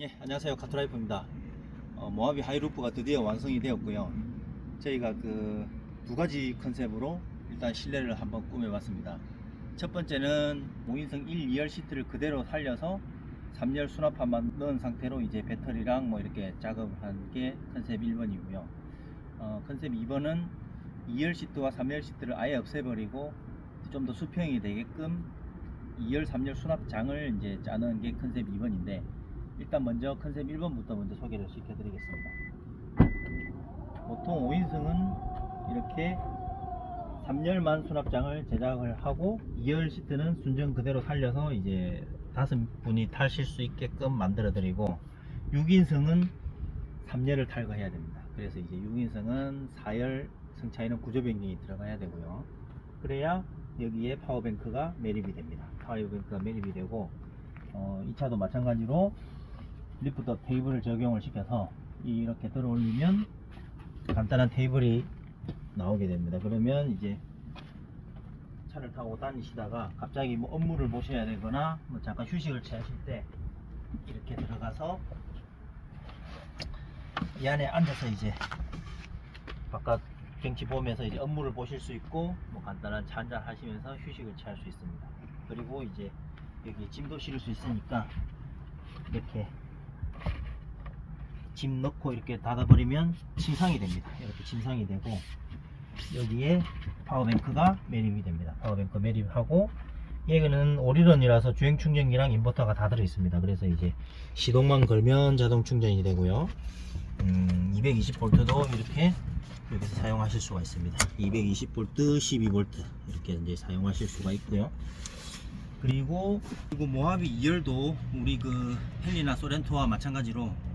예, 안녕하세요. 카트라이프입니다. 어, 모하비 하이루프가 드디어 완성이 되었고요. 저희가 그 두 가지 컨셉으로 일단 실내를 한번 꾸며봤습니다. 첫 번째는 5인승 1, 2열 시트를 그대로 살려서 3열 수납함만 넣은 상태로 이제 배터리랑 뭐 이렇게 작업한 게 컨셉 1번이고요. 어, 컨셉 2번은 2열 시트와 3열 시트를 아예 없애버리고 좀 더 수평이 되게끔 2열, 3열 수납장을 이제 짜는 게 컨셉 2번인데 일단 먼저 컨셉 1번부터 먼저 소개를 시켜드리겠습니다. 보통 5인승은 이렇게 3열만 수납장을 제작을 하고 2열 시트는 순정 그대로 살려서 이제 다섯 분이 타실 수 있게끔 만들어 드리고 6인승은 3열을 탈거해야 됩니다. 그래서 이제 6인승은 4열 승차에는 구조 변경이 들어가야 되고요. 그래야 여기에 파워뱅크가 매립이 됩니다. 파워뱅크가 매립이 되고 어, 이 차도 마찬가지로 리프트 테이블을 적용을 시켜서 이렇게 들어 올리면 간단한 테이블이 나오게 됩니다. 그러면 이제 차를 타고 다니시다가 갑자기 뭐 업무를 보셔야 되거나 뭐 잠깐 휴식을 취하실 때 이렇게 들어가서 이 안에 앉아서 이제 바깥 경치 보면서 이제 업무를 보실 수 있고 뭐 간단한 차 한잔 하시면서 휴식을 취할 수 있습니다. 그리고 이제 여기 짐도 실을 수 있으니까 이렇게 짐 넣고 이렇게 닫아버리면 침상이 됩니다. 이렇게 침상이 되고 여기에 파워뱅크가 매립이 됩니다. 파워뱅크 매립하고 얘는 오리런이라서 주행 충전기랑 인버터가 다 들어 있습니다. 그래서 이제 시동만 걸면 자동 충전이 되고요. 음, 220V도 이렇게 여기서 사용하실 수가 있습니다. 220V, 12V 이렇게 이제 사용하실 수가 있고요. 그리고 그리고 모하비 2열도 우리 그 헬리나 소렌토와 마찬가지로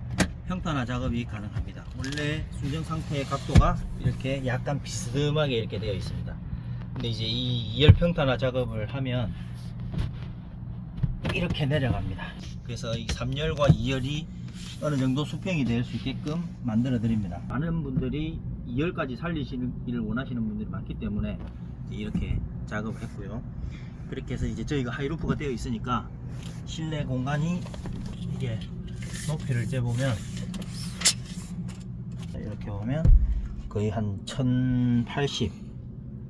평탄화 작업이 가능합니다. 원래 순정 상태의 각도가 이렇게 약간 비스듬하게 이렇게 되어 있습니다. 근데 이제 이 2열 평탄화 작업을 하면 이렇게 내려갑니다. 그래서 이 3열과 2열이 어느 정도 수평이 될 수 있게끔 만들어 드립니다. 많은 분들이 2열까지 살리시기를 원하시는 분들이 많기 때문에 이렇게 작업을 했고요. 그렇게 해서 이제 저희가 하이루프가 되어 있으니까 실내 공간이 이게 높이를 재보면 자, 이렇게 보면 거의 한 1080,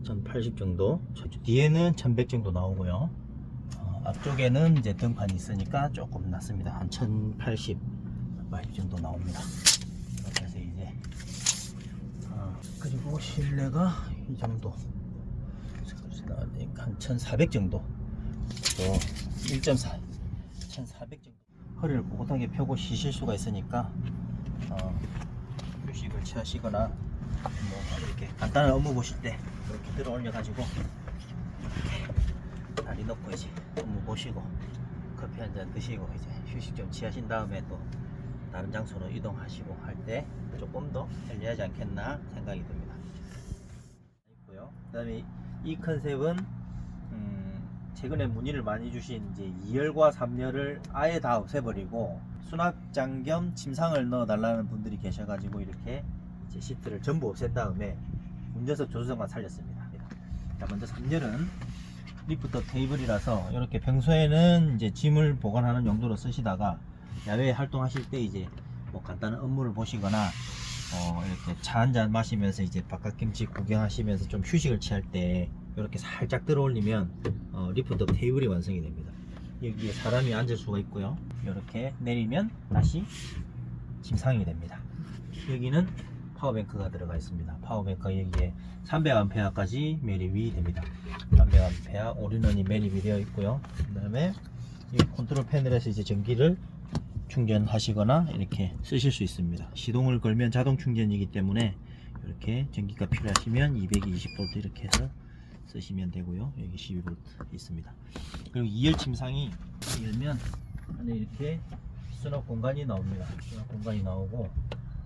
1080 정도. 저 뒤에는 1100 정도 나오고요. 어, 앞쪽에는 이제 등판이 있으니까 조금 낮습니다. 한 1080, 80 정도 나옵니다. 그래서 이제 어, 그리고 실내가 이 정도. 한 1400 정도. 또 1.4, 1400 정도. 허리를 꼿꼿하게 펴고 쉬실 수가 있으니까 어, 휴식을 취하시거나 뭐 이렇게 간단한 업무 보실 때 이렇게 들어 올려 가지고 이렇게 다리 놓고 이제 업무 보시고 커피 한 잔 드시고 이제 휴식 좀 취하신 다음에 또 다른 장소로 이동하시고 할 때 조금 더 편리하지 않겠나 생각이 듭니다. 있고요. 그다음에 이 컨셉은 음, 최근에 문의를 많이 주신 이제 2열과 3열을 아예 다 없애버리고 수납장 겸 침상을 넣어 달라는 분들이 계셔가지고 이렇게 시트를 전부 없앤 다음에 운전석 조수석만 살렸습니다. 자 먼저 3열은 리프터 테이블이라서 이렇게 평소에는 이제 짐을 보관하는 용도로 쓰시다가 야외 활동하실 때 이제 뭐 간단한 업무를 보시거나 어 이렇게 차 한 잔 마시면서 이제 바깥 경치 구경하시면서 좀 휴식을 취할 때 이렇게 살짝 들어 올리면 어, 리프트 테이블이 완성이 됩니다. 여기에 사람이 앉을 수가 있고요. 이렇게 내리면 다시 침상이 됩니다. 여기는 파워뱅크가 들어가 있습니다. 파워뱅크가 여기에 300A까지 매립이 됩니다. 300A 올인원이 매립이 되어 있고요. 그 다음에 이 컨트롤 패널에서 이제 전기를 충전하시거나 이렇게 쓰실 수 있습니다. 시동을 걸면 자동 충전이기 때문에 이렇게 전기가 필요하시면 220V 이렇게 해서 쓰시면 되고요. 여기 12V 있습니다. 그리고 2열 침상이 열면 안에 이렇게 수납 공간이 나옵니다. 수납 공간이 나오고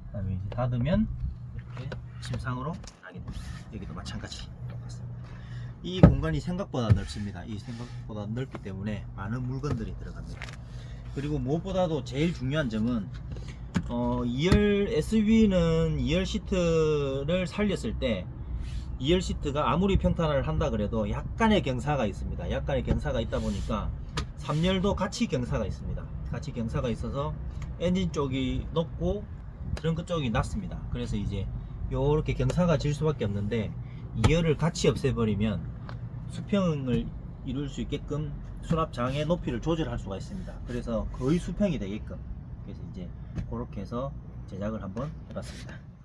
그다음에 이제 닫으면 하게 됩니다. 여기도 마찬가지 똑같습니다. 이 공간이 생각보다 넓습니다. 이 생각보다 넓기 때문에 많은 물건들이 들어갑니다. 그리고 무엇보다도 제일 중요한 점은 어, 2열 SUV는 2열 시트를 살렸을 때 2열 시트가 아무리 평탄화를 한다 그래도 약간의 경사가 있습니다. 약간의 경사가 있다 보니까 3열도 같이 경사가 있습니다. 같이 경사가 있어서 엔진 쪽이 높고 트렁크 쪽이 낮습니다. 그래서 이제 요렇게 경사가 질 수밖에 없는데 2열을 같이 없애버리면 수평을 이룰 수 있게끔 수납장의 높이를 조절할 수가 있습니다. 그래서 거의 수평이 되게끔 그래서 이제 그렇게 해서 제작을 한번 해봤습니다.